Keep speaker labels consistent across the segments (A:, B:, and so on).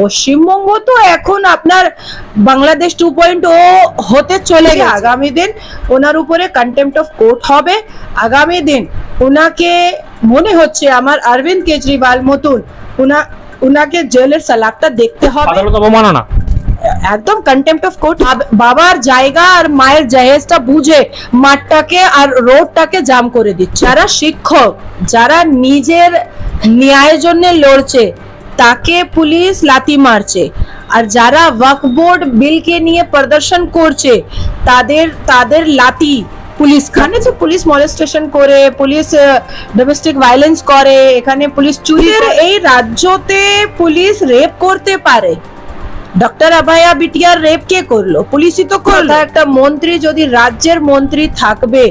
A: পশ্চিমবঙ্গ তো এখন আপনার বাংলাদেশ টু পয়েন্ট ও হতে চলে গেছে আগামী দিন ওনার উপরে কন্টেম্পট অফ কোর্ট হবে। আগামী দিন ওনাকে মনে হচ্ছে আমার অরবিন্দ কেজরিওয়াল মতন উনা উনাকে জেলের সালাকটা দেখতে হবে।
B: আদালত অবমাননা।
A: একদম কন্টেম্পট অফ কোর্ট বাবার জায়গা আর মায়ের জাহেজটা বুঝে মাঠটাকে আর রোডটাকে জাম করে দিচ্ছে। যারা শিক্ষক যারা নিজের ন্যায়ের জন্য লড়ছে তাকে পুলিশ লাথি মারছে। আর যারা ওয়াকফ বোর্ড বিলকে নিয়ে প্রদর্শন করছে, তাদের তাদের লাথি পুলিশ খানে যে পুলিশ মলেস্টেশন করে, পুলিশ ডোমেস্টিক ভায়োলেন্স করে, এখানে পুলিশ চুরির এই রাজ্যতে পুলিশ রেপ করতে পারে। ডক্টর আভায়া বিটিয়ার রেপ কে করল? পুলিশই তো করল। একটা মন্ত্রী যদি রাজ্যের মন্ত্রী থাকবে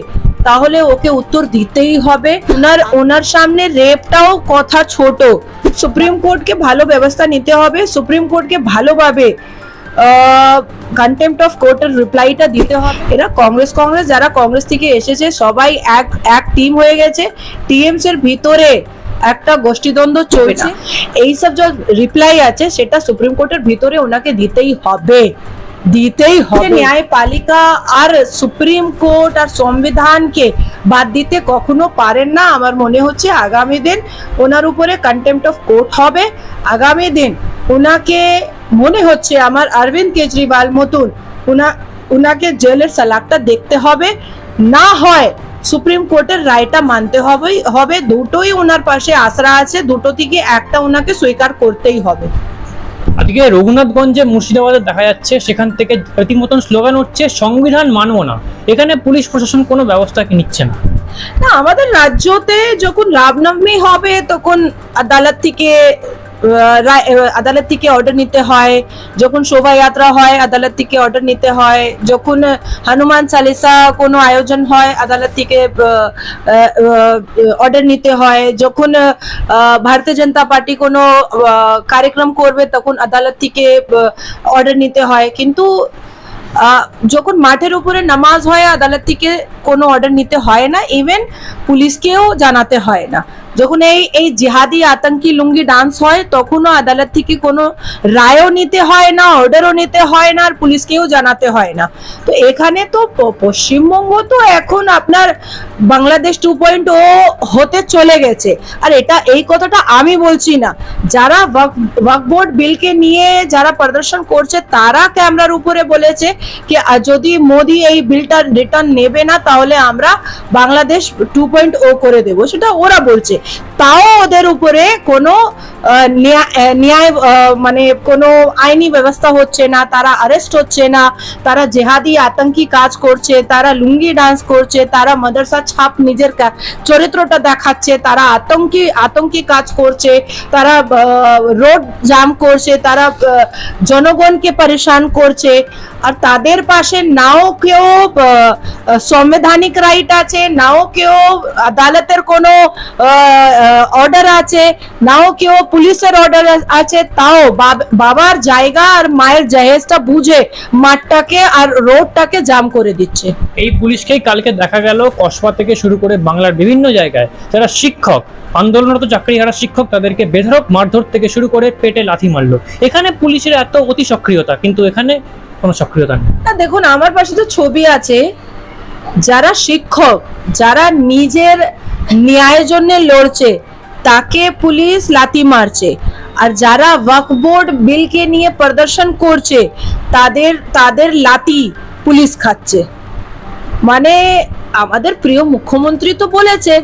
A: তাহলে ওকে উত্তর দিতেই হবে। ওনার ওনার সামনে রেপটাও কথা ছোট। সুপ্রিম কোর্টকে ভালো ব্যবস্থা নিতে হবে। সুপ্রিম কোর্টকে ভালোভাবে কন্টেম্পট অফ কোর্টের রিপ্লাইটা দিতে হবে। এরা কংগ্রেস কংগ্রেস যারা কংগ্রেস থেকে এসেছে সবাই এক এক টিম হয়ে গেছে। টিএমসি এর ভিতরে একটা গোষ্ঠীদ্বন্দ্ব চলছে। এইসব যে রিপ্লাই আছে সেটা সুপ্রিম কোর্টের ভিতরে ওনাকে দিতেই হবে। দিতেই হবে। ন্যায়পালিকা আর সুপ্রিম কোর্ট আর সংবিধানকে বাদ দিতে কখনো পারেন না। আমার মনে হচ্ছে আগামী দিন ওনার উপরে কন্টেম্পট অফ কোর্ট হবে। আগামী দিন ওনাকে মনে হচ্ছে আমার অরবিন্দ কেজরিওয়াল মতন উনা উনাকে জেলের সালাকটা দেখতে হবে। না হয় সুপ্রিম কোর্টের রায়টা মানতে হবে হবে। দুটোই ওনার পাশে আশরা আছে দুটো থেকে একটা ওনাকে স্বীকার করতেই হবে।
B: আজকে রঘুনাথগঞ্জে মুর্শিদাবাদে দেখা যাচ্ছে, সেখান থেকে রীতিমতন স্লোগান হচ্ছে সংবিধান মানব না। এখানে পুলিশ প্রশাসন কোনো ব্যবস্থা নিচ্ছে না?
A: না, আমাদের রাজ্যতে যখন রামনবমী হবে, তখন আদালত থেকে আদালত থেকে অর্ডার নিতে হয়, যখন শোভাযাত্রা হয়, আদালত থেকে অর্ডার নিতে হয়, যখন হনুমান চালিসা কোনো আয়োজন হয়, আদালত থেকে অর্ডার নিতে হয়, যখন ভারতীয় জনতা পার্টি কোনো কার্যক্রম করবে, তখন আদালত থেকে অর্ডার নিতে হয়। কিন্তু যখন মাঠের উপরে নামাজ হয়, আদালত থেকে কোনো অর্ডার নিতে হয় না ইভেন পুলিশকেও জানাতে হয় না। যখন এই এই জিহাদি আতঙ্কি লুঙ্গি ডান্স হয়, তখনও আদালত থেকে কোনো রায়ও নিতে হয় না অর্ডারও নিতে হয় না, আর পুলিশকেও জানাতে হয় না। তো এখানে তো পশ্চিমবঙ্গ তো এখন আপনার বাংলাদেশ টু পয়েন্ট ও হতে চলে গেছে। আর এটা, এই কথাটা আমি বলছি না। যারা ওয়াক বোর্ড বিলকে নিয়ে যারা প্রদর্শন করছে, তারা ক্যামেরার উপরে বলেছে কি যদি মোদি এই বিলটা রিটার্ন নেবে না, তাহলে আমরা বাংলাদেশ টু পয়েন্ট ও করে দেব। সেটা ওরা বলছে। তাও ওদের উপরে কোনো ন্যায় মানে কোনো আইনি ব্যবস্থা হচ্ছে না, তারা অ্যারেস্ট হচ্ছে না, তারা জেহাদি আতঙ্কি কাজ করছে, তারা লুঙ্গি ডান্স করছে, তারা মাদ্রাসা ছাপ নিজের চরিত্রটা দেখাচ্ছে, তারা আতঙ্কি আতঙ্কি কাজ করছে, তারা রোড জাম করছে, তারা জনগণকে পরেশান করছে। আর তাদের পাশে নাও কেউ সংবিধানিক রাইট আছে, নাও কেউ আদালতের কোনো অর্ডার আছে, নাও কেউ পুলিশের অর্ডার আছে, তাও বাবার জায়গা আর মায়ের জাহেজটা বুঝে মাঠটাকে আর রোডটাকে জাম করে দিচ্ছে।
B: এই পুলিশকেই কালকে দেখা গেল কসবা থেকে শুরু করে বাংলার বিভিন্ন জায়গায়। যারা শিক্ষক, আন্দোলনরত চাকরিহারা শিক্ষক তাদেরকে বেধরক মারধর থেকে শুরু করে পেটে লাথি মারলো। এখানে পুলিশের এত অতি সক্রিয়তা, কিন্তু এখানে কোনো সক্রিয়তা নেই।
A: না দেখুন, আমার পাশে তো ছবি আছে। যারা শিক্ষক, যারা নিজের ন্যায়ের জন্য লড়ছে, তাকে পুলিশ লাথি মারছে। আর যারা ওয়াকফ বোর্ড বিলকে নিয়ে প্রদর্শন করছে, তাদের তাদের লাতি পুলিশ খাচ্ছে। মানে আমাদের প্রিয় মুখ্যমন্ত্রী তো বলেছে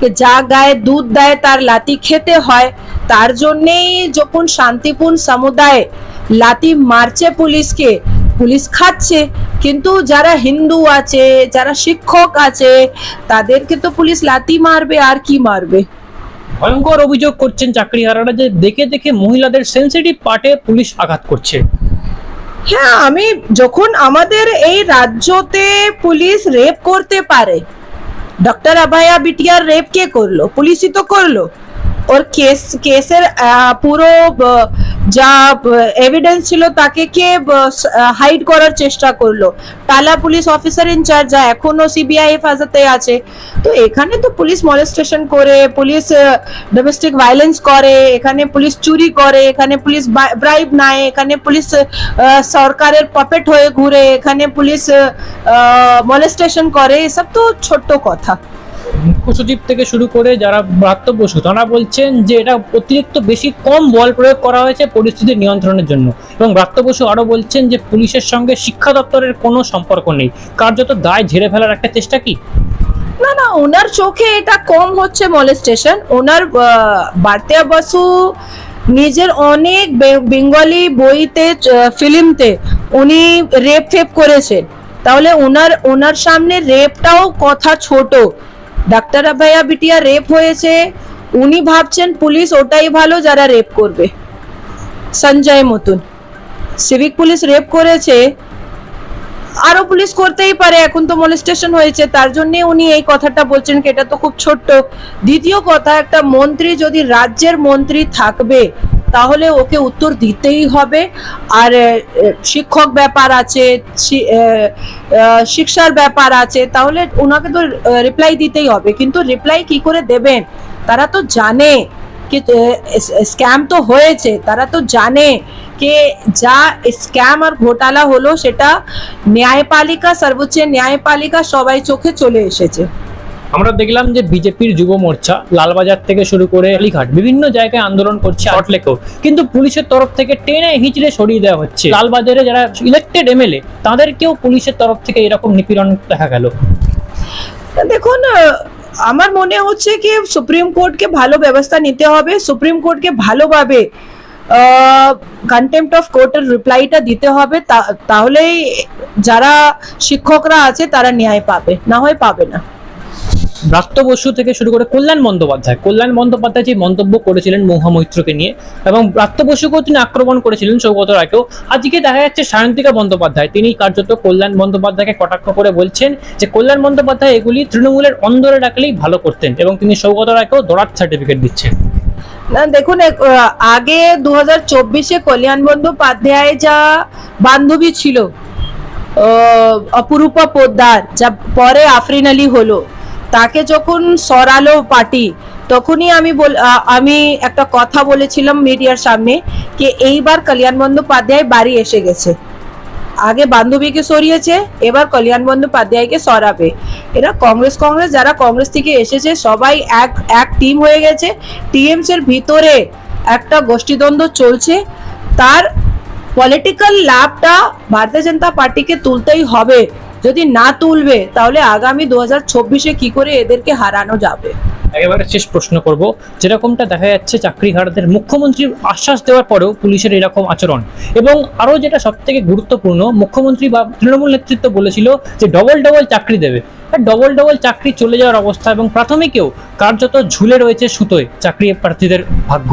A: যে, যা গায়ে দুধ দেয়, তার লাতি খেতে হয়। তার জন্যেই যখন শান্তিপূর্ণ সমুদায় লাতি মারছে পুলিশকে পুলিশ খাচ্ছে। কিন্তু যারা হিন্দু আছে যারা শিক্ষক আছে তাদেরকে তো পুলিশ লাতি মারবে আর কি মারবে?
B: ভয়ঙ্কর অভিযোগ করছেন চাকরিহারারা যে দেখে দেখে মহিলাদের সেন্সিটিভ পার্টে পুলিশ আঘাত করছে।
A: হ্যাঁ আমি যখন আমাদের এই রাজ্যতে পুলিশ রেপ করতে পারে ডক্টর আভায়া বিটিয়ার রেপ কে করল? পুলিশই তো করল। ওর কেস কেসের পুরো যা এভিডেন্স ছিল তাকে কে হাইড করার চেষ্টা করল। টালা পুলিশ অফিসার ইনচার্জ যা এখনও সিবিআই হেফাজতে আছে। তো এখানে তো পুলিশ মলেস্টেশন করে, পুলিশ ডোমেস্টিক ভায়োলেন্স করে, এখানে পুলিশ চুরি করে, এখানে পুলিশ ব্রাইব নেয়, এখানে পুলিশ সরকারের পপেট হয়ে ঘুরে, এখানে পুলিশ মলেস্টেশন করে, এসব তো ছোট্ট কথা।
B: সচিব থেকে শুরু করে যারা বসু, তারা বলছেন যে এটা অতিরিক্ত বেশি কম বল প্রয়োগ করা হয়েছে পরিস্থিতি নিয়ন্ত্রণের জন্য। এবং ব্রাত্য বসু আরও বলছেন যে পুলিশের সঙ্গে শিক্ষা দপ্তরের কোনো সম্পর্ক নেই। কার্যত দায় ঝেড়ে ফেলার একটা চেষ্টা কি?
A: না না, ওনার চোখে এটা কম হচ্ছে মলেস্টেশন। ওনার বার্তিয়া বসু নিজের অনেক বেঙ্গলি বইতে ফিল্মতে উনি রেপ ফেপ করেছেন। তাহলে ওনার ওনার সামনে রেপটাও কথা ছোট। ডাক্তার ভাইয়া বিটিয়া রেপ হয়েছে। উনি ভাবছেন পুলিশ ওটাই ভালো যারা রেপ করবে। সঞ্জয় মতুন, সিভিক পুলিশ রেপ করেছে। আরও পুলিশ করতেই পারে, এখন তো মলেস্টেশন হয়েছে। তার জন্য উনি এই কথাটা বলছেন কি, এটা তো খুব ছোট্ট। দ্বিতীয় কথা, একটা মন্ত্রী যদি রাজ্যের মন্ত্রী থাকবে তাহলে ওকে উত্তর দিতেই হবে। আর শিক্ষক ব্যাপার আছে শিক্ষার ব্যাপার আছে, তাহলে ওনাকে তো রিপ্লাই দিতেই হবে। কিন্তু রিপ্লাই কি করে দেবেন? তারা তো জানে কি স্ক্যাম তো হয়েছে। তারা তো জানে যে যা স্ক্যাম আর ঘোটালা হলো সেটা ন্যায়পালিকা, সর্বোচ্চ ন্যায়পালিকা সবাই চোখে চলে এসেছে।
B: আমরা দেখলাম যে বিজেপির যুব মোর্চা লালবাজার থেকে শুরু করে আলিঘাট বিভিন্ন জায়গায় আন্দোলন করছে আটলেকেও কিন্তু পুলিশের তরফ থেকে টেনে হিচড়ে সরিয়ে দেওয়া হচ্ছে। লালবাজারে যারা ইলেক্টেড এমএলএ তাদেরকেও পুলিশের তরফ থেকে এরকম নিপীড়ন দেখা গেল।
A: দেখুন আমার মনে হচ্ছে কি, সুপ্রিম কোর্টকে ভালো ব্যবস্থা নিতে হবে। সুপ্রিম কোর্টকে ভালোভাবে কন্টেম্পট অফ কোর্টের রিপ্লাইটা দিতে হবে। তাহলেই যারা শিক্ষকরা আছে, তারা ন্যায় পাবে। না হয় পাবে না।
B: ব্রাত্য বসু থেকে শুরু করে কল্যাণ বন্দ্যোপাধ্যায় কল্যাণ বন্দ্যোপাধ্যায় যে মন্তব্য করেছিলেন মৌহা মৈত্রকে নিয়ে এবং ব্রাত্য বসুকেও তিনি আক্রমণ করেছিলেন সৌগত রায়কেও, আজকে দেখা যাচ্ছে সায়ন্তিকা বন্দ্যোপাধ্যায়, তিনি কার্যত কল্যাণ বন্দ্যোপাধ্যায়কে কটাক্ষ করে বলছেন যে কল্যাণ বন্দ্যোপাধ্যায় এগুলি তৃণমূলের অন্দরে রাখলেই ভালো করতেন এবং তিনি সৌগত রায়কেও দরাত সার্টিফিকেট দিচ্ছেন।
A: দেখুন আগে দু হাজার চব্বিশে কল্যাণ বন্দ্যোপাধ্যায় যা বান্ধবী ছিল অপরূপা পোদ্দার, যা পরে আফরিন আলী হলো তাকে যখন সরালো পার্টি, তখনই আমি বল আমি একটা কথা বলেছিলাম মিডিয়ার সামনে যে এইবার কল্যাণ বন্দ্যোপাধ্যায় বাড়ি এসে গেছে। আগে বান্ধবীকে সরিয়েছে, এবার কল্যাণ বন্দ্যোপাধ্যায়কে সরাবে। এরা কংগ্রেস কংগ্রেস, যারা কংগ্রেস থেকে এসেছে, সবাই এক এক টিম হয়ে গেছে। টিএমস এর ভিতরে একটা গোষ্ঠীদ্বন্দ্ব চলছে। তার পলিটিক্যাল লাভটা ভারতীয় জনতা পার্টিকে তুলতেই হবে। যদি না তুলবে তাহলে আগামী দু হাজার চব্বিশে কি করে এদেরকে হারানো যাবে?
B: একেবারে শেষ প্রশ্ন করব। যেরকমটা দেখা যাচ্ছে চাকরিহারাদের মুখ্যমন্ত্রীর আশ্বাস দেওয়ার পরেও পুলিশের এরকম আচরণ। এবং আরও যেটা সব থেকে গুরুত্বপূর্ণ মুখ্যমন্ত্রী বা তৃণমূল নেতৃত্ব বলেছিল যে ডবল ডবল চাকরি দেবে। আর ডবল ডবল চাকরি চলে যাওয়ার অবস্থা এবং প্রাথমিকেও কার্যত ঝুলে রয়েছে সুতোয় চাকরি প্রার্থীদের ভাগ্য।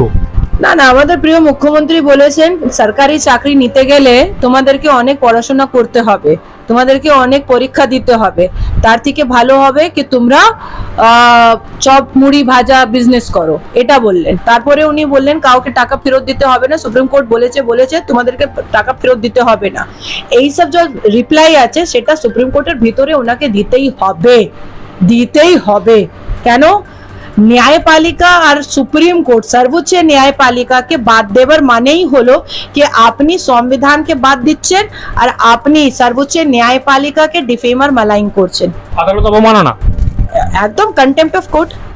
A: না না আমাদের প্রিয় মুখ্যমন্ত্রী বলেছেন সরকারি চাকরি নিতে গেলে তোমাদেরকে অনেক পড়াশোনা করতে হবে। তোমাদেরকে অনেক পরীক্ষা দিতে হবে। তার থেকে ভালো হবে কি তোমরা চপ, মুড়ি, ভাজা বিজনেস করো। এটা বললেন। তারপরে উনি বললেন, কাউকে টাকা ফেরত দিতে হবে না। সুপ্রিম কোর্ট বলেছে বলেছে, তোমাদেরকে টাকা ফেরত দিতে হবে না। এইসব যে রিপ্লাই আছে, সেটা সুপ্রিম কোর্টের ভিতরে ওনাকে দিতেই হবে। দিতেই হবে। কেন? ন্যায়পালিকা আর সুপ্রিম কোর্ট সর্বোচ্চ ন্যায়পালিকাকে বাদ দেবার মানেই হলো কি আপনি সংবিধানকে বাদ দিচ্ছেন আর আপনি সর্বোচ্চ ন্যায়পালিকাকে ডিফেমার মালাইন করছেন
B: আদালত অবমাননা
A: একদম কন্টেম্প্ট অফ কোর্ট